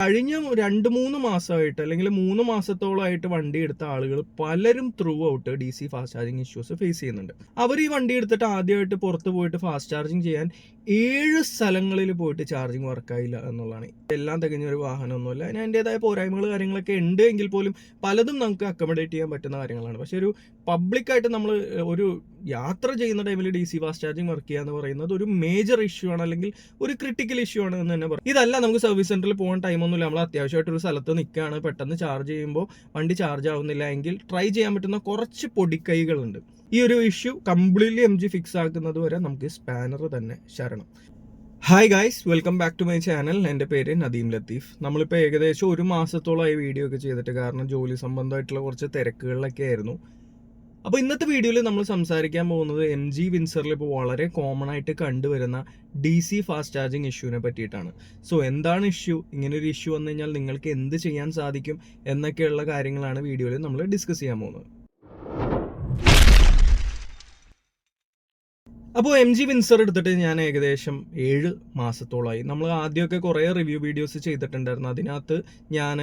കഴിഞ്ഞ രണ്ട് മൂന്ന് മാസമായിട്ട് അല്ലെങ്കിൽ മൂന്ന് മാസത്തോളമായിട്ട് വണ്ടി എടുത്ത ആളുകൾ പലരും throughout D C fast charging issues face ചെയ്യുന്നുണ്ട്. അവർ ഈ വണ്ടി എടുത്തിട്ട് ആദ്യമായിട്ട് പുറത്ത് പോയിട്ട് ഫാസ്റ്റ് ചാർജിങ് ചെയ്യാൻ ഏഴ് സ്ഥലങ്ങളിൽ പോയിട്ട് ചാർജിങ് വർക്കായില്ല എന്നുള്ളതാണ്. എല്ലാം തികഞ്ഞ ഒരു വാഹനമൊന്നുമല്ല. അതിന് അതിന്റെതായ പോരായ്മകൾ കാര്യങ്ങളൊക്കെ ഉണ്ട് എങ്കിൽ പോലും പലതും നമുക്ക് അക്കോമഡേറ്റ് ചെയ്യാൻ പറ്റുന്ന കാര്യങ്ങളാണ്. പക്ഷെ ഒരു പബ്ലിക്കായിട്ട് നമ്മൾ ഒരു യാത്ര ചെയ്യുന്ന ടൈമിൽ D C fast charging work ചെയ്യുക എന്ന് പറയുന്നത് ഒരു മേജർ ഇഷ്യൂ ആണ് അല്ലെങ്കിൽ ഒരു ക്രിട്ടിക്കൽ ഇഷ്യൂ ആണ് എന്ന് തന്നെ പറയും. ഇതല്ല നമുക്ക് സർവീസ് സെന്ററിൽ പോകാൻ ടൈമൊന്നുമില്ല നമ്മൾ അത്യാവശ്യമായിട്ട് ഒരു സ്ഥലത്ത് നിൽക്കുകയാണ് പെട്ടെന്ന് ചാർജ് ചെയ്യുമ്പോൾ വണ്ടി ചാർജ് ആവുന്നില്ല. എങ്കിൽ ട്രൈ ചെയ്യാൻ പറ്റുന്ന കുറച്ച് പൊടിക്കൈകളുണ്ട്. ഈ ഒരു issue completely M G fix ആക്കുന്നത് വരെ നമുക്ക് സ്പാനർ തന്നെ ശരണം. Hi guys welcome back to my channel എന്റെ പേര് നദീം ലത്തീഫ്. നമ്മളിപ്പോൾ ഏകദേശം ഒരു മാസത്തോളമായി വീഡിയോ ഒക്കെ ചെയ്തിട്ട് കാരണം ജോലി സംബന്ധമായിട്ടുള്ള കുറച്ച് തിരക്കുകളിലൊക്കെ ആയിരുന്നു. അപ്പോൾ ഇന്നത്തെ വീഡിയോയിൽ നമ്മൾ സംസാരിക്കാൻ പോകുന്നത് എം ജി വിൻസറിൽ ഇപ്പോൾ വളരെ കോമൺ ആയിട്ട് കണ്ടുവരുന്ന ഡി സി ഫാസ്റ്റ് ചാർജിങ് ഇഷ്യൂവിനെ പറ്റിയിട്ടാണ്. സോ എന്താണ് ഇഷ്യൂ ഇങ്ങനെ ഒരു ഇഷ്യൂ വന്നു കഴിഞ്ഞാൽ നിങ്ങൾക്ക് എന്ത് ചെയ്യാൻ സാധിക്കും എന്നൊക്കെയുള്ള കാര്യങ്ങളാണ് വീഡിയോയിൽ നമ്മൾ ഡിസ്കസ് ചെയ്യാൻ പോകുന്നത്. അപ്പോൾ എം ജി വിൻസർ എടുത്തിട്ട് ഞാൻ ഏകദേശം ഏഴ് മാസത്തോളമായി നമ്മൾ ആദ്യമൊക്കെ കുറേ റിവ്യൂ വീഡിയോസ് ചെയ്തിട്ടുണ്ടായിരുന്നു. അതിനകത്ത് ഞാൻ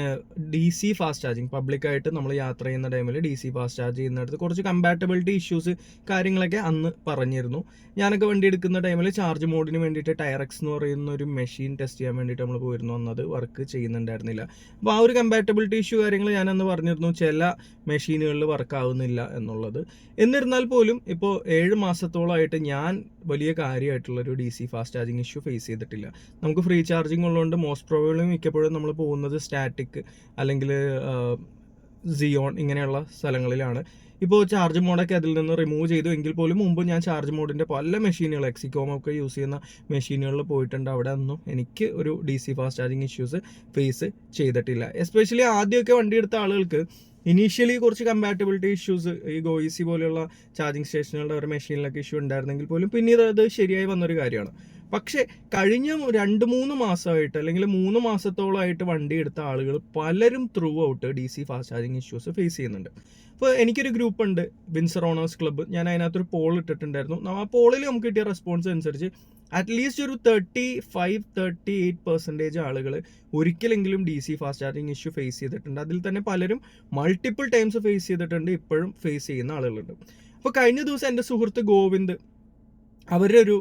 ഡി സി ഫാസ്റ്റ് ചാർജിങ് പബ്ലിക്കായിട്ട് നമ്മൾ യാത്ര ചെയ്യുന്ന ടൈമിൽ ഡി സി ഫാസ്റ്റ് ചാർജ് ചെയ്യുന്നിടത്ത് കുറച്ച് കമ്പാറ്റബിലിറ്റി ഇഷ്യൂസ് കാര്യങ്ങളൊക്കെ അന്ന് പറഞ്ഞിരുന്നു. ഞാനൊക്കെ വണ്ടി എടുക്കുന്ന ടൈമിൽ ചാർജ് മോഡിന് വേണ്ടിയിട്ട് ടയറക്സ് എന്ന് പറയുന്ന ഒരു മെഷീൻ ടെസ്റ്റ് ചെയ്യാൻ വേണ്ടിയിട്ട് നമ്മൾ പോയിരുന്നു. അന്നത് വർക്ക് ചെയ്യുന്നുണ്ടായിരുന്നില്ല. അപ്പോൾ ആ ഒരു കമ്പാറ്റബിലിറ്റി ഇഷ്യൂ കാര്യങ്ങൾ ഞാനന്ന് പറഞ്ഞിരുന്നു. ചില മെഷീനുകളിൽ വർക്ക് ആവുന്നില്ല എന്നുള്ളത്. എന്നിരുന്നാൽ പോലും ഇപ്പോൾ ഏഴ് മാസത്തോളമായിട്ട് ഞാൻ വലിയ കാര്യമായിട്ടുള്ളൊരു D C fast charging issue face ചെയ്തിട്ടില്ല. നമുക്ക് ഫ്രീ ചാർജിങ് ഉള്ളതുകൊണ്ട് മോസ്റ്റ് പ്രോബബ്ലി മിക്കപ്പോഴും നമ്മൾ പോകുന്നത് സ്റ്റാറ്റിക് അല്ലെങ്കിൽ സിയോൺ ഇങ്ങനെയുള്ള സ്ഥലങ്ങളിലാണ്. ഇപ്പോൾ ചാർജ് മോഡൊക്കെ അതിൽ നിന്ന് റിമൂവ് ചെയ്തു എങ്കിൽ പോലും മുമ്പ് ഞാൻ ചാർജ് മോഡിന്റെ പല മെഷീനുകൾ എക്സിക്കോം ഒക്കെ യൂസ് ചെയ്യുന്ന മെഷീനുകളിൽ പോയിട്ടുണ്ട്. അവിടെ ഒന്നും എനിക്ക് ഒരു D C fast charging issues face ചെയ്തിട്ടില്ല. എസ്പെഷ്യലി ആദ്യമൊക്കെ വണ്ടി എടുത്ത ആളുകൾക്ക് ഇനീഷ്യലി കുറച്ച് കമ്പാറ്റബിലിറ്റി ഇഷ്യൂസ് ഈ ഗോയിസി പോലെയുള്ള ചാർജിങ് സ്റ്റേഷനുകളുടെ ഒരു മെഷീനിലൊക്കെ ഇഷ്യൂ ഉണ്ടായിരുന്നെങ്കിൽ പോലും പിന്നീട് അത് ശരിയായി വന്നൊരു കാര്യമാണ്. പക്ഷേ കഴിഞ്ഞ രണ്ട് മൂന്ന് മാസമായിട്ട് അല്ലെങ്കിൽ മൂന്ന് മാസത്തോളമായിട്ട് വണ്ടി എടുത്ത ആളുകൾ പലരും throughout D C fast charging issues face ചെയ്യുന്നുണ്ട്. ഇപ്പോൾ എനിക്കൊരു ഗ്രൂപ്പ് ഉണ്ട് വിൻസർ ഓണേഴ്സ് ക്ലബ്ബ് ഞാൻ അതിനകത്തൊരു പോൾ ഇട്ടിട്ടുണ്ടായിരുന്നു. ആ പോളിൽ നമുക്ക് കിട്ടിയ റെസ്പോൺസ് അനുസരിച്ച് അറ്റ്ലീസ്റ്റ് ഒരു thirty five thirty eight percentage ആളുകൾ ഒരിക്കലെങ്കിലും D C fast charging issue face ചെയ്തിട്ടുണ്ട്. അതിൽ തന്നെ പലരും മൾട്ടിപ്പിൾ ടൈംസ് ഫേസ് ചെയ്തിട്ടുണ്ട്. ഇപ്പോഴും ഫേസ് ചെയ്യുന്ന ആളുകളുണ്ട്. അപ്പോൾ കഴിഞ്ഞ ദിവസം എന്റെ സുഹൃത്ത് ഗോവിന്ദ് അവരുടെ ഒരു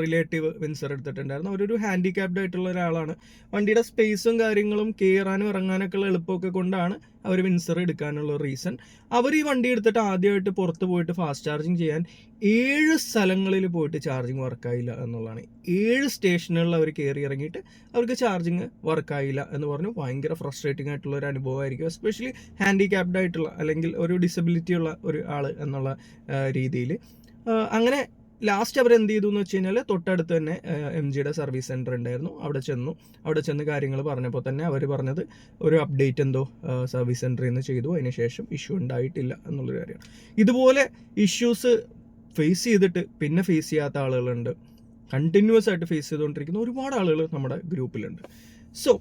റിലേറ്റീവ് വിൻസർ എടുത്തിട്ടുണ്ടായിരുന്നു. അവരൊരു ഹാൻഡിക്യാപ്ഡ് ആയിട്ടുള്ള ഒരാളാണ്. വണ്ടിയുടെ സ്പേസും കാര്യങ്ങളും കയറാനും ഇറങ്ങാനൊക്കെ ഉള്ള എളുപ്പമൊക്കെ കൊണ്ടാണ് അവർ വിൻസർ എടുക്കാനുള്ള റീസൺ. അവർ ഈ വണ്ടി എടുത്തിട്ട് ആദ്യമായിട്ട് പുറത്ത് പോയിട്ട് ഫാസ്റ്റ് ചാർജിങ് ചെയ്യാൻ ഏഴ് സ്ഥലങ്ങളിൽ പോയിട്ട് ചാർജിങ് വർക്കായില്ല എന്നുള്ളതാണ്. ഏഴ് സ്റ്റേഷനുകളിൽ അവർ കയറി ഇറങ്ങിയിട്ട് അവർക്ക് ചാർജിങ് വർക്കായില്ല എന്ന് പറഞ്ഞു ഭയങ്കര ഫ്രസ്ട്രേറ്റിംഗ് ആയിട്ടുള്ള ഒരു അനുഭവമായിരിക്കും. എസ്പെഷ്യലി ഹാൻഡിക്യാപ്ഡ് ആയിട്ടുള്ള അല്ലെങ്കിൽ ഒരു ഡിസബിലിറ്റി ഉള്ള ഒരു ആൾ എന്നുള്ള രീതിയിൽ. അങ്ങനെ ലാസ്റ്റ് അവർ എന്ത് ചെയ്തു എന്ന് വെച്ച് കഴിഞ്ഞാൽ തൊട്ടടുത്ത് തന്നെ എം ജിയുടെ സർവീസ് സെന്റർ ഉണ്ടായിരുന്നു. അവിടെ ചെന്നു. അവിടെ ചെന്ന് കാര്യങ്ങൾ പറഞ്ഞപ്പോൾ തന്നെ അവർ പറഞ്ഞത് ഒരു അപ്ഡേറ്റ് എന്തോ സർവീസ് സെന്ററിൽ നിന്ന് ചെയ്തു. അതിന് ശേഷം ഇഷ്യൂ ഉണ്ടായിട്ടില്ല എന്നുള്ളൊരു കാര്യമാണ്. ഇതുപോലെ ഇഷ്യൂസ് ഫേസ് ചെയ്തിട്ട് പിന്നെ ഫേസ് ചെയ്യാത്ത ആളുകളുണ്ട്. കണ്ടിന്യൂസ് ആയിട്ട് ഫേസ് ചെയ്തുകൊണ്ടിരിക്കുന്ന ഒരുപാട് ആളുകൾ നമ്മുടെ ഗ്രൂപ്പിലുണ്ട്. സോ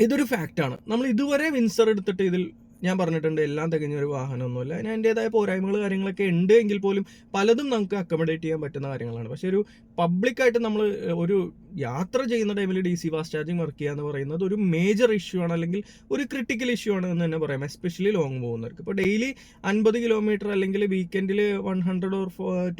ഇതൊരു ഫാക്റ്റാണ്. നമ്മൾ ഇതുവരെ വിൻസർ എടുത്തിട്ട് ഇതിൽ ഞാൻ പറഞ്ഞിട്ടുണ്ട് എല്ലാം തികഞ്ഞ ഒരു വാഹനമൊന്നുമില്ല. അതിന് അതിന്റെതായ പോരായ്മകൾ കാര്യങ്ങളൊക്കെ ഉണ്ട് എങ്കിൽ പോലും പലതും നമുക്ക് അക്കോമഡേറ്റ് ചെയ്യാൻ പറ്റുന്ന കാര്യങ്ങളാണ്. പക്ഷെ ഒരു പബ്ലിക്കായിട്ട് നമ്മൾ ഒരു യാത്ര ചെയ്യുന്ന ടൈമിൽ D C fast charging work ചെയ്യുക എന്ന് പറയുന്നത് ഒരു മേജർ ഇഷ്യൂ ആണ് അല്ലെങ്കിൽ ഒരു ക്രിട്ടിക്കൽ ഇഷ്യൂ ആണ് എന്ന് തന്നെ പറയാം എസ്പെഷ്യലി ലോങ് പോകുന്നവർക്ക്. ഇപ്പോൾ ഡെയിലി അൻപത് കിലോമീറ്റർ അല്ലെങ്കിൽ വീക്കെൻഡിൽ one hundred or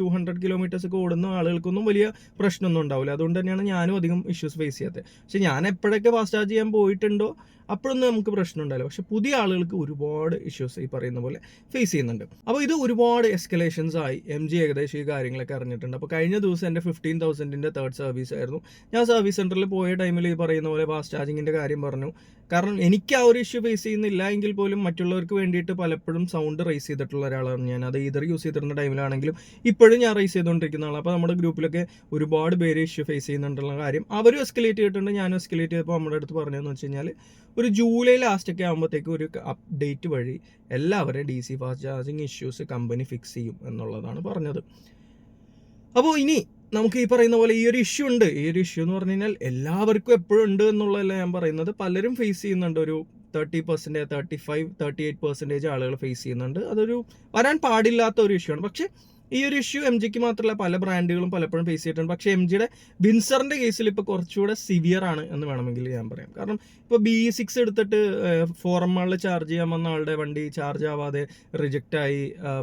two hundred kilometres ഒക്കെ ഓടുന്ന ആളുകൾക്കൊന്നും വലിയ പ്രശ്നമൊന്നും ഉണ്ടാവില്ല. അതുകൊണ്ട് തന്നെയാണ് ഞാനും അധികം ഇഷ്യൂസ് ഫേസ് ചെയ്യാത്തത് പക്ഷെ ഞാൻ എപ്പോഴൊക്കെ ഫാസ്റ്റ് ചാർജ് ചെയ്യാൻ പോയിട്ടുണ്ടോ അപ്പോഴൊന്നും നമുക്ക് പ്രശ്നം ഉണ്ടാവില്ല. പക്ഷെ പുതിയ ആളുകൾക്ക് ഒരുപാട് ഇഷ്യൂസ് ഈ പറയുന്ന പോലെ ഫേസ് ചെയ്യുന്നുണ്ട്. അപ്പോൾ ഇത് ഒരുപാട് എസ്കലേഷൻസ് ആയി. എം ജി ഏകദേശം ഈ കാര്യങ്ങളൊക്കെ അറിഞ്ഞിട്ടുണ്ട്. അപ്പോൾ കഴിഞ്ഞ ദിവസം എന്റെ ഫിഫ്റ്റീൻ തൗസൻഡിന്റെ തേർഡ് സർവീസ് ആയിരുന്നു. ഞാൻ സർവീസ് സെന്ററിൽ പോയ ടൈമിൽ ഈ പറയുന്ന പോലെ ഫാസ്റ്റ് ചാർജിങ്ങിന്റെ കാര്യം പറഞ്ഞു. കാരണം എനിക്ക് ആ ഒരു ഇഷ്യൂ ഫേസ് ചെയ്യുന്നില്ല എങ്കിൽ പോലും മറ്റുള്ളവർക്ക് വേണ്ടിയിട്ട് പലപ്പോഴും സൗണ്ട് റേസ് ചെയ്തിട്ടുള്ള ഒരാളാണ് ഞാൻ. അത് ഈതർ യൂസ് ചെയ്തിരുന്ന ടൈമിലാണെങ്കിലും ഇപ്പോഴും ഞാൻ റേസ് ചെയ്തുകൊണ്ടിരിക്കുന്ന ആളാണ് അപ്പോൾ നമ്മുടെ ഗ്രൂപ്പിലൊക്കെ ഒരുപാട് പേര് ഇഷ്യൂ ഫേസ് ചെയ്യുന്നുണ്ടുള്ള കാര്യം അവരും എസ്കലേറ്റ് ചെയ്തിട്ടുണ്ട് ഞാനും എസ്കലേറ്റ് ചെയ്തപ്പോൾ നമ്മുടെ അടുത്ത് പറഞ്ഞതെന്ന് വെച്ച് കഴിഞ്ഞാൽ ഒരു ജൂലൈ ലാസ്റ്റ് ഒക്കെ ആകുമ്പോഴത്തേക്ക് ഒരു അപ്ഡേറ്റ് വഴി എല്ലാവരെയും D C fast charging issues company fix ചെയ്യും എന്നുള്ളതാണ് പറഞ്ഞത്. അപ്പോൾ ഇനി നമുക്ക് ഈ പറയുന്ന പോലെ ഈ ഒരു ഇഷ്യൂ ഉണ്ട്. ഈ ഒരു ഇഷ്യൂ എന്ന് പറഞ്ഞു കഴിഞ്ഞാൽ എല്ലാവർക്കും എപ്പോഴും ഉണ്ട് എന്നുള്ളതല്ല ഞാൻ പറയുന്നത്. പലരും ഫേസ് ചെയ്യുന്നുണ്ട്. ഒരു thirty percentage thirty five thirty eight percentage ആളുകൾ ഫേസ് ചെയ്യുന്നുണ്ട്. അതൊരു വരാൻ പാടില്ലാത്ത ഒരു ഇഷ്യൂ ആണ്. പക്ഷേ ഈ ഒരു ഇഷ്യൂ എം ജിക്ക് മാത്രമല്ല പല ബ്രാൻഡുകളും പലപ്പോഴും ഫേസ് ചെയ്തിട്ടുണ്ട്. പക്ഷേ എം ജിയുടെ വിൻസറിന്റെ കേസിൽ ഇപ്പോൾ കുറച്ചുകൂടെ സിവിയർ ആണ് എന്ന് വേണമെങ്കിൽ ഞാൻ പറയാം. കാരണം ഇപ്പോൾ ബി സിക്സ് എടുത്തിട്ട് ഫോറമ്മാളിൽ ചാർജ് ചെയ്യാൻ വന്ന ആളുടെ വണ്ടി ചാർജ് ആവാതെ റിജക്റ്റ് ആയി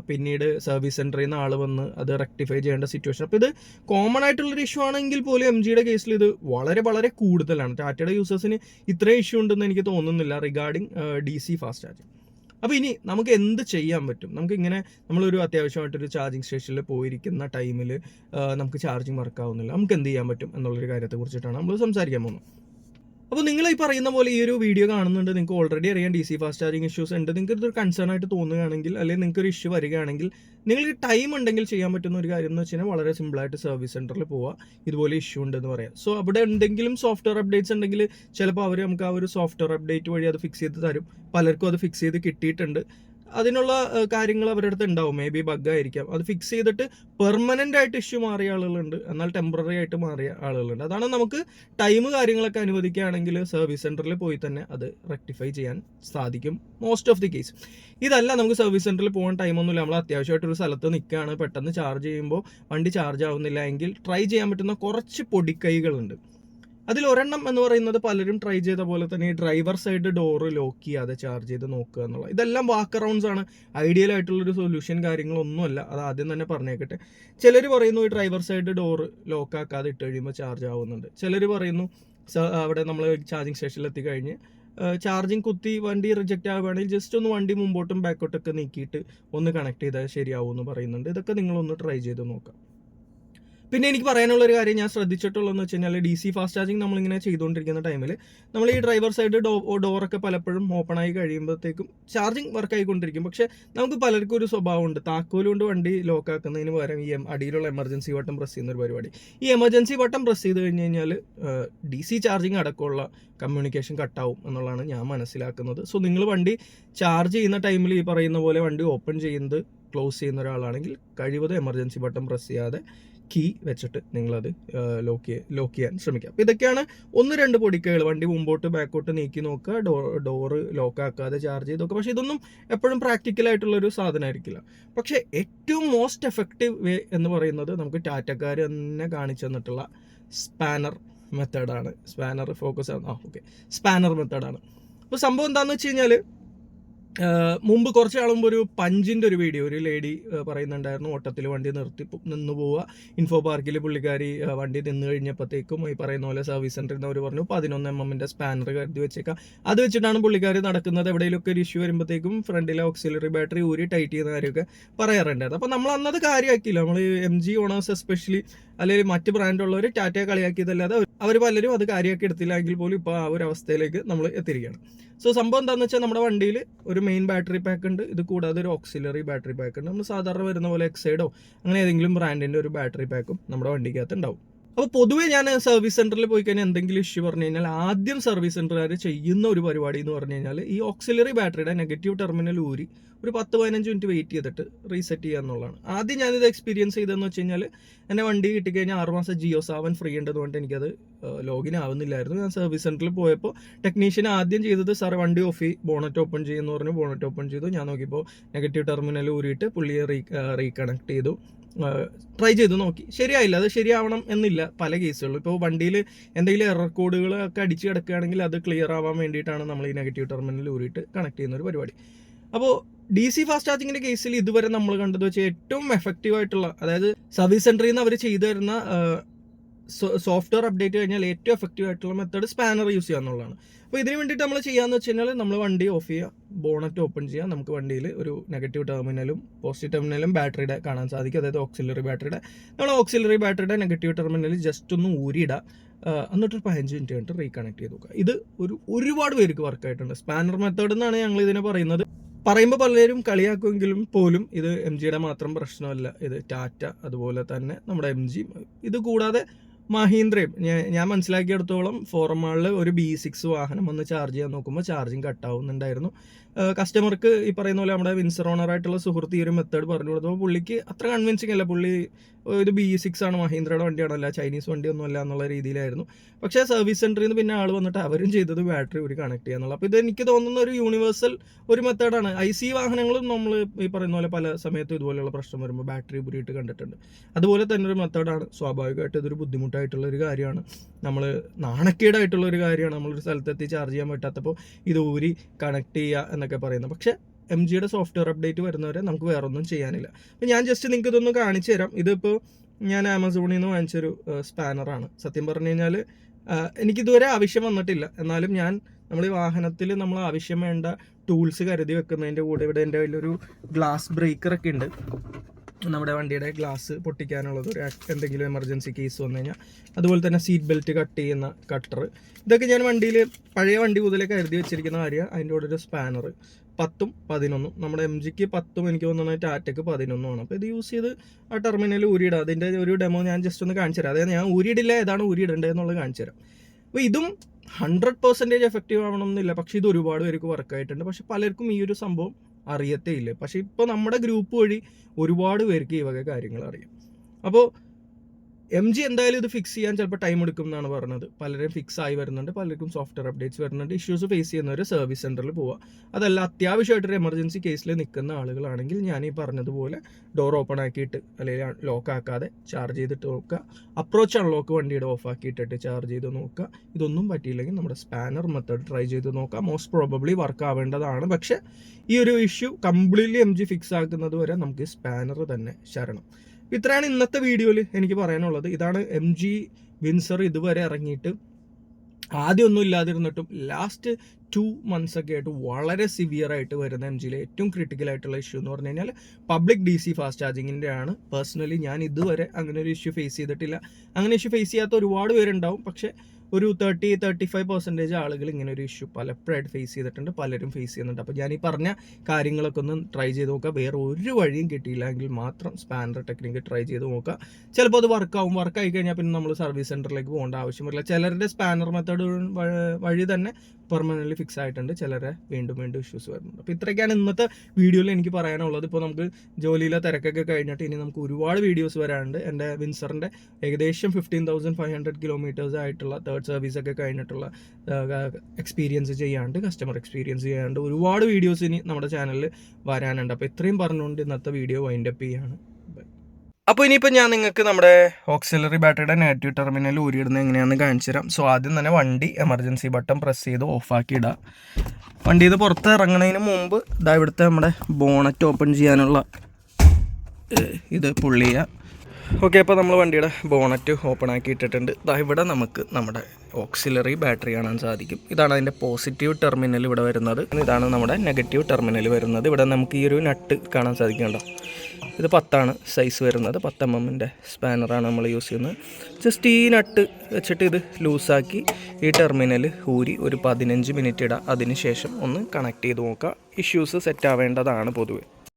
പിന്നീട് സർവീസ് സെന്ററിൽ നിന്ന് ആൾ വന്ന് അത് റെക്ടിഫൈ ചെയ്യേണ്ട സിറ്റുവേഷൻ അപ്പോൾ ഇത് കോമൺ ആയിട്ടുള്ളൊരു ഇഷ്യൂ ആണെങ്കിൽ പോലും എം ജിയുടെ കേസിൽ ഇത് വളരെ വളരെ കൂടുതലാണ്. ടാറ്റയുടെ യൂസേഴ്സിന് ഇത്രയും ഇഷ്യൂ ഉണ്ടെന്ന് എനിക്ക് തോന്നുന്നില്ല regarding D C fast charging അപ്പോൾ ഇനി നമുക്ക് എന്ത് ചെയ്യാൻ പറ്റും? നമുക്ക് ഇങ്ങനെ നമ്മളൊരു അത്യാവശ്യമായിട്ടൊരു ചാർജിങ് സ്റ്റേഷനിൽ പോയിരിക്കുന്ന ടൈമിൽ നമുക്ക് ചാർജിങ് വർക്ക് ആവുന്നില്ല. നമുക്ക് എന്ത് ചെയ്യാൻ പറ്റും? എന്നുള്ളൊരു കാര്യത്തെ കുറിച്ചിട്ടാണ് നമ്മൾ സംസാരിക്കാൻ പോകുന്നത്. അപ്പോൾ നിങ്ങൾ ഈ പറയുന്ന പോലെ ഈ ഒരു വീഡിയോ കാണുന്നുണ്ട്. നിങ്ങൾക്ക് ഓൾറെഡി അറിയാം D C fast charging issues ഉണ്ട്. നിങ്ങൾക്ക് ഇതൊരു കൺസേൺ ആയിട്ട് തോന്നുകയാണെങ്കിൽ അല്ലെങ്കിൽ നിങ്ങൾക്ക് ഒരു ഇഷ്യൂ വരികയാണെങ്കിൽ നിങ്ങൾക്ക് ടൈം ഉണ്ടെങ്കിൽ ചെയ്യാൻ പറ്റുന്ന ഒരു കാര്യം എന്ന് വെച്ച് കഴിഞ്ഞാൽ വളരെ സിമ്പിളായിട്ട് സർവീസ് സെന്ററിൽ പോവുക ഇതുപോലെ ഇഷ്യൂ ഉണ്ടെന്ന് പറയാം. സോ അവിടെ എന്തെങ്കിലും സോഫ്റ്റ്വെയർ അപ്ഡേറ്റ്സ് ഉണ്ടെങ്കിൽ ചിലപ്പോൾ അവർ നമുക്ക് ആ ഒരു സോഫ്റ്റ്വെയർ അപ്ഡേറ്റ് വഴി അത് ഫിക്സ് ചെയ്ത് തരും. പലർക്കും അത് ഫിക്സ് ചെയ്ത് കിട്ടിയിട്ടുണ്ട്. അതിനുള്ള കാര്യങ്ങൾ അവരുടെ അടുത്ത് ഉണ്ടാവും. മേ ബി ബഗ് ആയിരിക്കാം. അത് ഫിക്സ് ചെയ്തിട്ട് പെർമനന്റ് ആയിട്ട് ഇഷ്യൂ മാറിയ ആളുകളുണ്ട്. എന്നാൽ ടെമ്പററി ആയിട്ട് മാറിയ ആളുകളുണ്ട്. അതാണ് നമുക്ക് ടൈം കാര്യങ്ങളൊക്കെ അനുവദിക്കുകയാണെങ്കിൽ സർവീസ് സെന്ററിൽ പോയി തന്നെ അത് റെക്ടിഫൈ ചെയ്യാൻ സാധിക്കും മോസ്റ്റ് ഓഫ് ദി കേസ് ഇതല്ല നമുക്ക് സർവീസ് സെന്ററിൽ പോകാൻ ടൈമൊന്നുമില്ല നമ്മൾ അത്യാവശ്യമായിട്ട് ഒരു സ്ഥലത്ത് നിൽക്കുകയാണ്. പെട്ടെന്ന് ചാർജ് ചെയ്യുമ്പോൾ വണ്ടി ചാർജ് ആവുന്നില്ല എങ്കിൽ ട്രൈ ചെയ്യാൻ പറ്റുന്ന കുറച്ച് പൊടിക്കൈകളുണ്ട്. അതിൽ ഒരെണ്ണം എന്ന് പറയുന്നത് പലരും ട്രൈ ചെയ്ത പോലെ തന്നെ ഈ ഡ്രൈവർ സൈഡ് ഡോറ് ലോക്ക് ചെയ്യാതെ ചാർജ് ചെയ്ത് നോക്കുക എന്നുള്ളത്. ഇതെല്ലാം വാക്ക് അറൗണ്ട്സ് ആണ്. ഐഡിയൽ ആയിട്ടുള്ളൊരു സൊല്യൂഷൻ കാര്യങ്ങളൊന്നുമല്ല. അത് ആദ്യം തന്നെ പറഞ്ഞേക്കട്ടെ. ചിലർ പറയുന്നു ഈ ഡ്രൈവർ സൈഡ് ഡോറ് ലോക്ക് ആക്കാതെ ഇട്ട് കഴിയുമ്പോൾ ചാർജ് ആവുന്നുണ്ട്. ചിലർ പറയുന്നു അവിടെ നമ്മൾ ചാർജിങ് സ്റ്റേഷനിൽ എത്തിക്കഴിഞ്ഞ് ചാർജിങ് കുത്തി വണ്ടി റിജക്റ്റ് ആവുകയാണെങ്കിൽ ജസ്റ്റ് ഒന്ന് വണ്ടി മുമ്പോട്ടും ബാക്കോട്ടൊക്കെ നീക്കിയിട്ട് ഒന്ന് കണക്ട് ചെയ്താൽ ശരിയാവും എന്ന് പറയുന്നുണ്ട്. ഇതൊക്കെ നിങ്ങളൊന്ന് ട്രൈ ചെയ്ത് നോക്കാം പിന്നെ എനിക്ക് പറയാനുള്ള ഒരു കാര്യം ഞാൻ ശ്രദ്ധിച്ചിട്ടുള്ളതെന്ന് വെച്ച് കഴിഞ്ഞാൽ ഡി സി ഫാസ്റ്റ് ചാർജിങ് നമ്മളിങ്ങനെ ചെയ്തുകൊണ്ടിരിക്കുന്ന ടൈമിൽ നമ്മൾ ഈ ഡ്രൈവർ സൈഡ് ഡോ ഡോറൊക്കെ പലപ്പോഴും ഓപ്പൺ ആയി കഴിയുമ്പോഴത്തേക്കും ചാർജിങ് വർക്ക് ആയിക്കൊണ്ടിരിക്കും. പക്ഷെ നമുക്ക് പലർക്കും ഒരു സ്വഭാവമുണ്ട്. താക്കോൽ കൊണ്ട് വണ്ടി ലോക്ക് ആക്കുന്നതിന് പകരം ഈ അടിയിലുള്ള എമർജൻസി ബട്ടൺ പ്രസ് ചെയ്യുന്ന ഒരു പരിപാടി. ഈ എമർജൻസി ബട്ടൺ പ്രസ് ചെയ്ത് കഴിഞ്ഞ് കഴിഞ്ഞാൽ ഡി സി ചാർജിങ് അടക്കമുള്ള കമ്മ്യൂണിക്കേഷൻ കട്ടാവും എന്നുള്ളതാണ് ഞാൻ മനസ്സിലാക്കുന്നത്. സോ നിങ്ങൾ വണ്ടി ചാർജ് ചെയ്യുന്ന ടൈമിൽ ഈ പറയുന്ന പോലെ വണ്ടി ഓപ്പൺ ചെയ്യുന്നത് ക്ലോസ് ചെയ്യുന്ന ഒരാളാണെങ്കിൽ കഴിവതും എമർജൻസി ബട്ടൺ പ്രസ് ചെയ്യാതെ കീ വെച്ചിട്ട് നിങ്ങളത് ലോക്ക് ലോക്ക് ചെയ്യാൻ ശ്രമിക്കുക അപ്പോൾ ഇതൊക്കെയാണ് ഒന്ന് രണ്ട് പൊടിക്കകൾ വണ്ടി മുമ്പോട്ട് ബാക്കോട്ട് നീക്കി നോക്കുക ഡോ ഡോറ് ലോക്ക് ആക്കാതെ ചാർജ് ചെയ്ത് നോക്കുക. പക്ഷേ ഇതൊന്നും എപ്പോഴും പ്രാക്ടിക്കലായിട്ടുള്ളൊരു സാധനമായിരിക്കില്ല. പക്ഷേ ഏറ്റവും മോസ്റ്റ് എഫക്റ്റീവ് വേ എന്ന് പറയുന്നത് നമുക്ക് ടാറ്റക്കാർ തന്നെ കാണിച്ചു തന്നിട്ടുള്ള സ്പാനർ മെത്തേഡാണ്. സ്പാനർ ഫോക്കസ് ആ ഓക്കെ സ്പാനർ മെത്തേഡാണ്. അപ്പോൾ സംഭവം എന്താണെന്ന് വെച്ച് കഴിഞ്ഞാൽ മുമ്പ് കുറച്ച് നാൾ മുമ്പ് ഒരു പഞ്ചിന്റെ ഒരു വീഡിയോ ഒരു ലേഡി പറയുന്നുണ്ടായിരുന്നു ഓട്ടത്തിൽ വണ്ടി നിർത്തി നിന്ന് പോവുക. ഇൻഫോ പാർക്കിൽ പുള്ളിക്കാരി വണ്ടി നിന്ന് കഴിഞ്ഞപ്പോഴത്തേക്കും ഈ പറയുന്ന പോലെ സർവീസ് സെന്ററിൽ നിന്ന് അവർ പറഞ്ഞു പതിനൊന്ന് എം എമ്മിന്റെ സ്പാനർ കരുതി വെച്ചേക്കാം. അത് വെച്ചിട്ടാണ് പുള്ളിക്കാരി നടക്കുന്നത്. എവിടെയെങ്കിലുമൊക്കെ ഒരു ഇഷ്യൂ വരുമ്പോഴത്തേക്കും ഫ്രണ്ടിലെ ഓക്സിലറി ബാറ്ററി ഊരി ടൈറ്റ് ചെയ്യുന്ന കാര്യമൊക്കെ പറയാറുണ്ടായിരുന്നു. അപ്പോൾ നമ്മൾ അന്നത് കാര്യമാക്കിയില്ല. നമ്മൾ എം ജി ഓണേഴ്സ് എസ്പെഷ്യലി അല്ലെങ്കിൽ മറ്റ് ബ്രാൻഡുള്ളവർ ടാറ്റയെ കളിയാക്കിയതല്ലാതെ അവർ പലരും അത് കാര്യമാക്കി എടുത്തില്ല എങ്കിൽ പോലും ഇപ്പോൾ ആ ഒരു അവസ്ഥയിലേക്ക് നമ്മൾ എത്തിയിരിക്കുകയാണ്. സോ സംഭവം എന്താണെന്ന് വെച്ചാൽ നമ്മുടെ വണ്ടിയിൽ ഒരു മെയിൻ ബാറ്ററി പാക്ക് ഉണ്ട്. ഇത് കൂടാതെ ഒരു ഓക്സിലറി ബാറ്ററി പാക്ക് ഉണ്ട്. നമ്മൾ സാധാരണ വരുന്ന പോലെ എക്സൈഡോ അങ്ങനെ ഏതെങ്കിലും ബ്രാൻഡിന്റെ ഒരു ബാറ്ററി പാക്കും നമ്മുടെ വണ്ടിക്കകത്ത് ഉണ്ടാവും. അപ്പോൾ പൊതുവെ ഞാൻ സർവീസ് സെന്ററിൽ പോയി കഴിഞ്ഞാൽ എന്തെങ്കിലും ഇഷ്യൂ പറഞ്ഞു കഴിഞ്ഞാൽ ആദ്യം സർവീസ് സെന്ററുകാർ ചെയ്യുന്ന ഒരു പരിപാടി എന്ന് പറഞ്ഞു കഴിഞ്ഞാൽ ഈ ഓക്സിലറി ബാറ്ററിയുടെ നെഗറ്റീവ് ടെർമിനൽ ഊരി ഒരു പത്ത് പതിനഞ്ച് മിനിറ്റ് വെയിറ്റ് ചെയ്തിട്ട് റീസെറ്റ് ചെയ്യുക എന്നുള്ളതാണ്. ആദ്യം ഞാനിത് എക്സ്പീരിയൻസ് ചെയ്തതെന്ന് വെച്ച് കഴിഞ്ഞാൽ എന്നെ വണ്ടി കിട്ടിക്കഴിഞ്ഞാൽ ആറ് മാസം ജിയോ സാവൻ ഫ്രീ ഉണ്ടതുകൊണ്ട് എനിക്കത് ലോഗിൻ ആവുന്നില്ലായിരുന്നു. ഞാൻ സർവീസ് സെന്ററിൽ പോയപ്പോൾ ടെക്നീഷ്യൻ ആദ്യം ചെയ്തത് സാർ വണ്ടി ഓഫ് ചെയ്ത് ബോണറ്റ് ഓപ്പൺ ചെയ്യുമെന്ന് പറഞ്ഞു. ബോണറ്റ് ഓപ്പൺ ചെയ്തു. ഞാൻ നോക്കിയപ്പോൾ നെഗറ്റീവ് ടെർമിനൽ ഊരിയിട്ട് പുള്ളിയെ റീ റീകണക്ട് ചെയ്തു. ട്രൈ ചെയ്ത് നോക്കി. ശരിയായില്ല. അത് ശരിയാവണം എന്നില്ല പല കേസുകളിലും ഇപ്പോൾ വണ്ടിയിൽ എന്തെങ്കിലും എറർ കോഡുകൾ ഒക്കെ അടിച്ച് കിടക്കുകയാണെങ്കിൽ അത് ക്ലിയർ ആവാൻ വേണ്ടിയിട്ടാണ് നമ്മൾ ഈ നെഗറ്റീവ് ടെർമിനൽ ഊരിയിട്ട് കണക്ട് ചെയ്യുന്ന ഒരു പരിപാടി. അപ്പോൾ ഡി സി ഫാസ്റ്റ് ചാർജിങ്ങിന്റെ കേസിൽ ഇതുവരെ നമ്മൾ കണ്ടത് വെച്ച് ഏറ്റവും എഫക്റ്റീവ് ആയിട്ടുള്ള അതായത് സർവീസ് സെന്ററിൽ നിന്ന് അവർ ചെയ്തു തരുന്ന സോഫ്റ്റ്വെയർ അപ്ഡേറ്റ് കഴിഞ്ഞാൽ ഏറ്റവും എഫക്റ്റീവ് ആയിട്ടുള്ള മെത്തേഡ് സ്പാനർ യൂസ് ചെയ്യുക എന്നുള്ളതാണ്. അപ്പോൾ ഇതിന് വേണ്ടിയിട്ട് നമ്മൾ ചെയ്യാന്ന് വെച്ച് കഴിഞ്ഞാൽ നമ്മൾ വണ്ടി ഓഫ് ചെയ്യുക ബോണറ്റ് ഓപ്പൺ ചെയ്യുക നമുക്ക് വണ്ടിയിൽ ഒരു നെഗറ്റീവ് ടെർമിനലും പോസിറ്റീവ് ടെർമിനലും ബാറ്ററിയുടെ കാണാൻ സാധിക്കും. അതായത് ഓക്സിലറി ബാറ്ററിയുടെ നമ്മൾ ഓക്സിലറി ബാറ്ററിയുടെ നെഗറ്റീവ് ടെർമിനൽ ജസ്റ്റ് ഒന്ന് ഊരിയിടുക എന്നിട്ടൊരു പതിനഞ്ച് മിനിറ്റ് കഴിഞ്ഞിട്ട് റീകണക്ട് ചെയ്ത് നോക്കുക. ഇത് ഒരു ഒരുപാട് പേർക്ക് വർക്ക് ആയിട്ടുണ്ട്. സ്പാനർ മെത്തേഡ് എന്നാണ് ഞങ്ങൾ ഇതിനെ പറയുന്നത്. പറയുമ്പോൾ പലരും കളിയാക്കുമെങ്കിലും പോലും ഇത് എം ജിയുടെ മാത്രം പ്രശ്നമല്ല. ഇത് ടാറ്റ അതുപോലെ തന്നെ നമ്മുടെ എം ജി ഇത് കൂടാതെ മഹീന്ദ്രയും. ഞാൻ- മനസ്സിലാക്കിയെടുത്തോളം ഫോറമാളിൽ ഒരു ബി സിക്സ് വാഹനം ഒന്ന് ചാർജ് ചെയ്യാൻ നോക്കുമ്പോൾ ചാർജിങ് കട്ടാവുന്നുണ്ടായിരുന്നു കസ്റ്റമർക്ക് ഈ പറയുന്ന പോലെ നമ്മുടെ വിൻസർ ഓണറായിട്ടുള്ള സുഹൃത്ത് ഈ ഒരു മെത്തേഡ് പറഞ്ഞു കൊടുത്തപ്പോൾ പുള്ളിക്ക് അത്ര കൺവിൻസിങ് അല്ല. പുള്ളി ഒരു ബി സിക്സ് ആണ് മഹീന്ദ്രയുടെ വണ്ടിയാണല്ല ചൈനീസ് വണ്ടിയൊന്നും അല്ല എന്നുള്ള രീതിയിലായിരുന്നു. പക്ഷേ സർവീസ് സെന്ററിൽ നിന്ന് പിന്നെ ആൾ വന്നിട്ട് അവരും ചെയ്തത് ബാറ്ററി ഒരു കണക്ട് ചെയ്യാന്നുള്ളത് അപ്പോൾ ഇത് എനിക്ക് തോന്നുന്ന ഒരു യൂണിവേഴ്സൽ ഒരു മെത്തേഡാണ് ഐ സി വാഹനങ്ങളും നമ്മൾ ഈ പറയുന്ന പോലെ പല സമയത്തും ഇതുപോലെയുള്ള പ്രശ്നം വരുമ്പോൾ ബാറ്ററി പുരിയിട്ട് കണ്ടിട്ടുണ്ട്. അതുപോലെ തന്നെ ഒരു മെത്തേഡാണ് സ്വാഭാവികമായിട്ട് ഇതൊരു ബുദ്ധിമുട്ടായിട്ടുള്ള ഒരു കാര്യമാണ്. നമ്മൾ നാണക്കേടായിട്ടുള്ള ഒരു കാര്യമാണ്. നമ്മളൊരു സ്ഥലത്തെത്തി ചാർജ് ചെയ്യാൻ പറ്റാത്തപ്പോൾ ഇത് ഊരി കണക്ട് ചെയ്യുക എന്നൊക്കെ പറയുന്നത്. പക്ഷെ എം ജിയുടെ സോഫ്റ്റ്വെയർ അപ്ഡേറ്റ് വരുന്നവരെ നമുക്ക് വേറൊന്നും ചെയ്യാനില്ല. അപ്പോൾ ഞാൻ ജസ്റ്റ് നിങ്ങൾക്ക് ഇതൊന്ന് കാണിച്ചു തരാം. ഇതിപ്പോൾ ഞാൻ ആമസോണിൽ നിന്ന് വാങ്ങിച്ചൊരു സ്പാനറാണ് സത്യം പറഞ്ഞു കഴിഞ്ഞാൽ എനിക്കിതുവരെ ആവശ്യം വന്നിട്ടില്ല. എന്നാലും ഞാൻ നമ്മൾ ഈ വാഹനത്തിൽ നമ്മൾ ആവശ്യം വേണ്ട ടൂൾസ് കരുതി വെക്കുന്നതിന്റെ കൂടെ ഇവിടെ എന്റെ കയ്യിലൊരു ഗ്ലാസ് ബ്രേക്കറൊക്കെ ഉണ്ട്. നമ്മുടെ വണ്ടിയുടെ ഗ്ലാസ് പൊട്ടിക്കാനുള്ളത് ഒരു എന്തെങ്കിലും എമർജൻസി കേസ് വന്നു കഴിഞ്ഞാൽ അതുപോലെ തന്നെ സീറ്റ് ബെൽറ്റ് കട്ട് ചെയ്യുന്ന കട്ടർ ഇതൊക്കെ ഞാൻ വണ്ടിയിൽ പഴയ വണ്ടി മുതലേ കരുതി വെച്ചിരിക്കുന്ന കാര്യം. അതിന്റെ കൂടെ ഒരു സ്പാനർ പത്തും പതിനൊന്നും. നമ്മുടെ എം ജിക്ക് പത്തും എനിക്ക് തോന്നുന്നത് ടാറ്റയ്ക്ക് പതിനൊന്നുമാണ് അപ്പോൾ ഇത് യൂസ് ചെയ്ത് ആ ടെർമിനൽ ഊരിയിടുക അതിന്റെ ഒരു ഡെമോ ഞാൻ ജസ്റ്റ് ഒന്ന് കാണിച്ചു തരാം. അതായത് ഞാൻ ഊരിയിടില്ല ഏതാണ് ഊരിയിടേണ്ടത് എന്നുള്ളത് കാണിച്ചു തരാം. അപ്പോൾ ഇതും ഹൺഡ്രഡ് പെർസെന്റേജ് എഫക്റ്റീവ് ആവണമെന്നില്ല പക്ഷേ ഇത് ഒരുപാട് പേർക്ക് വർക്കായിട്ടുണ്ട് പക്ഷെ പലർക്കും ഈ ഒരു സംഭവം അറിയത്തേ ഇല്ല പക്ഷേ ഇപ്പോൾ നമ്മുടെ ഗ്രൂപ്പ് വഴി ഒരുപാട് പേർക്ക് ഈ വക കാര്യങ്ങൾ അറിയാം. അപ്പോൾ എം ജി എന്തായാലും ഇത് ഫിക്സ് ചെയ്യാൻ ചിലപ്പോൾ ടൈം എടുക്കും എന്നാണ് പറഞ്ഞത്. പലരും ഫിക്സ് ആയി വരുന്നുണ്ട് പലർക്കും സോഫ്റ്റ്വെയർ അപ്ഡേറ്റ്സ് വരുന്നുണ്ട് ഇഷ്യൂസ് ഫേസ് ചെയ്യുന്നവർ സർവീസ് സെന്ററിൽ പോവുക അതല്ല അത്യാവശ്യമായിട്ടൊരു എമർജൻസി കേസിൽ നിൽക്കുന്ന ആളുകളാണെങ്കിൽ ഞാൻ ഈ പറഞ്ഞതുപോലെ ഡോർ ഓപ്പൺ ആക്കിയിട്ട് അല്ലെങ്കിൽ ലോക്ക് ആക്കാതെ ചാർജ് ചെയ്തിട്ട് നോക്കുക. അപ്രോച്ച് അൺലോക്ക് വണ്ടിയുടെ ഓഫ് ആക്കിയിട്ടിട്ട് ചാർജ് ചെയ്ത് നോക്കുക. ഇതൊന്നും പറ്റിയില്ലെങ്കിൽ നമ്മുടെ സ്പാനർ മെത്തേഡ് ട്രൈ ചെയ്ത് നോക്കുക. മോസ്റ്റ് പ്രോബബ്ലി വർക്ക് ആവേണ്ടതാണ്. പക്ഷേ ഈ ഒരു issue completely M G fix ആക്കുന്നത് വരെ നമുക്ക് സ്പാനർ തന്നെ ശരണം. ഇത്രയാണ് ഇന്നത്തെ വീഡിയോയിൽ എനിക്ക് പറയാനുള്ളത്. ഇതാണ് എം ജി വിൻസർ ഇതുവരെ ഇറങ്ങിയിട്ട് ആദ്യമൊന്നും ഇല്ലാതിരുന്നിട്ടും ലാസ്റ്റ് ടു മന്ത്സ് ഒക്കെ ആയിട്ട് വളരെ സിവിയർ ആയിട്ട് വരുന്ന എം ജിയിലെ ഏറ്റവും ക്രിട്ടിക്കൽ ആയിട്ടുള്ള ഇഷ്യൂ എന്ന് പറഞ്ഞു കഴിഞ്ഞാൽ പബ്ലിക് ഡി സി ഫാസ്റ്റ് ചാർജിങ്ങിന്റെ ആണ്. പേഴ്സണലി ഞാൻ ഇതുവരെ അങ്ങനെ ഒരു ഇഷ്യൂ ഫേസ് ചെയ്തിട്ടില്ല. അങ്ങനെ ഇഷ്യൂ ഫേസ് ചെയ്യാത്ത ഒരുപാട് പേരുണ്ടാവും. പക്ഷേ ഒരു തേർട്ടി തേർട്ടി ഫൈവ് പെർസെന്റേജ് ആളുകൾ ഇങ്ങനെ ഒരു ഇഷ്യൂ പലപ്പോഴായിട്ട് ഫേസ് ചെയ്തിട്ടുണ്ട് പലരും ഫേസ് ചെയ്യുന്നുണ്ട്. അപ്പോൾ ഞാൻ ഈ പറഞ്ഞ കാര്യങ്ങളൊക്കെ ഒന്ന് ട്രൈ ചെയ്ത് നോക്കുക. വേറെ ഒരു വഴിയും കിട്ടിയില്ലെങ്കിൽ മാത്രം സ്പാനർ ടെക്നിക്ക് ട്രൈ ചെയ്ത് നോക്കുക. ചിലപ്പോൾ അത് വർക്കാവും വർക്കായി കഴിഞ്ഞാൽ പിന്നെ നമ്മൾ സർവീസ് സെന്ററിലേക്ക് പോകേണ്ട ആവശ്യമില്ല ചിലരുടെ സ്പാനർ മെത്തേഡ് വഴി തന്നെ പെർമനന്റ്ലി ഫിക്സ് ആയിട്ടുണ്ട്. ചിലരെ വീണ്ടും വീണ്ടും ഇഷ്യൂസ് വരുന്നുണ്ട്. അപ്പോൾ ഇത്രയൊക്കെയാണ് ഇന്നത്തെ വീഡിയോയിൽ എനിക്ക് പറയാനുള്ളത്. ഇപ്പോൾ നമുക്ക് ജോലിയിലെ തിരക്കൊക്കെ കഴിഞ്ഞിട്ട് ഇനി നമുക്ക് ഒരുപാട് വീഡിയോസ് വരാനുണ്ട്. എന്റെ വിൻസറിന്റെ ഏകദേശം fifteen thousand five hundred kilometres ആയിട്ടുള്ള തേർഡ് സർവീസ് ഒക്കെ കഴിഞ്ഞിട്ടുള്ള എക്സ്പീരിയൻസ് ചെയ്യാണ്ട് കസ്റ്റമർ എക്സ്പീരിയൻസ് ചെയ്യാണ്ട് ഒരുപാട് വീഡിയോസ് ഇനി നമ്മുടെ ചാനലിൽ വരാനുണ്ട്. അപ്പോൾ ഇത്രയും പറഞ്ഞുകൊണ്ട് ഇന്നത്തെ വീഡിയോ വൈൻഡപ്പ് ചെയ്യാണ്. അപ്പോൾ ഇനിയിപ്പോൾ ഞാൻ നിങ്ങൾക്ക് നമ്മുടെ ഓക്സിലറി ബാറ്ററിയുടെ നെഗറ്റീവ് ടെർമിനൽ ഊരിയിടുന്നത് എങ്ങനെയാണെന്ന് കാണിച്ചു തരാം. സോ ആദ്യം തന്നെ വണ്ടി എമർജൻസി ബട്ടൺ പ്രസ് ചെയ്ത് ഓഫാക്കി ഇടുക വണ്ടി ഇത് പുറത്ത് ഇറങ്ങുന്നതിന് മുമ്പ് ഇതാ ഇവിടുത്തെ നമ്മുടെ ബോണറ്റ് ഓപ്പൺ ചെയ്യാനുള്ള ഇത് പുള്ളി ചെയ്യുക ഓക്കെ അപ്പോൾ നമ്മൾ വണ്ടിയുടെ ബോണറ്റ് ഓപ്പൺ ആക്കി ഇട്ടിട്ടുണ്ട്. ഇതാ ഇവിടെ നമുക്ക് നമ്മുടെ ഓക്സിലറി ബാറ്ററി കാണാൻ സാധിക്കും. ഇതാണ് അതിന്റെ പോസിറ്റീവ് ടെർമിനൽ ഇവിടെ വരുന്നത്. ഇതാണ് നമ്മുടെ നെഗറ്റീവ് ടെർമിനൽ വരുന്നത്. ഇവിടെ നമുക്ക് ഈ ഒരു നട്ട് കാണാൻ സാധിക്കുന്നുണ്ടോ ഇത് പത്താണ് സൈസ് വരുന്നത്. പത്ത് എം എമ്മിന്റെ സ്പാനറാണ് നമ്മൾ യൂസ് ചെയ്യുന്നത്. ജസ്റ്റ് ഈ നട്ട് വെച്ചിട്ട് ഇത് ലൂസാക്കി ഈ ടെർമിനൽ ഊരി ഒരു പതിനഞ്ച് മിനിറ്റ് ഇടാം. അതിന് ശേഷം ഒന്ന് കണക്ട് ചെയ്ത് നോക്കുക ഇഷ്യൂസ് സെറ്റ് ആവേണ്ടതാണ് പൊതുവെ.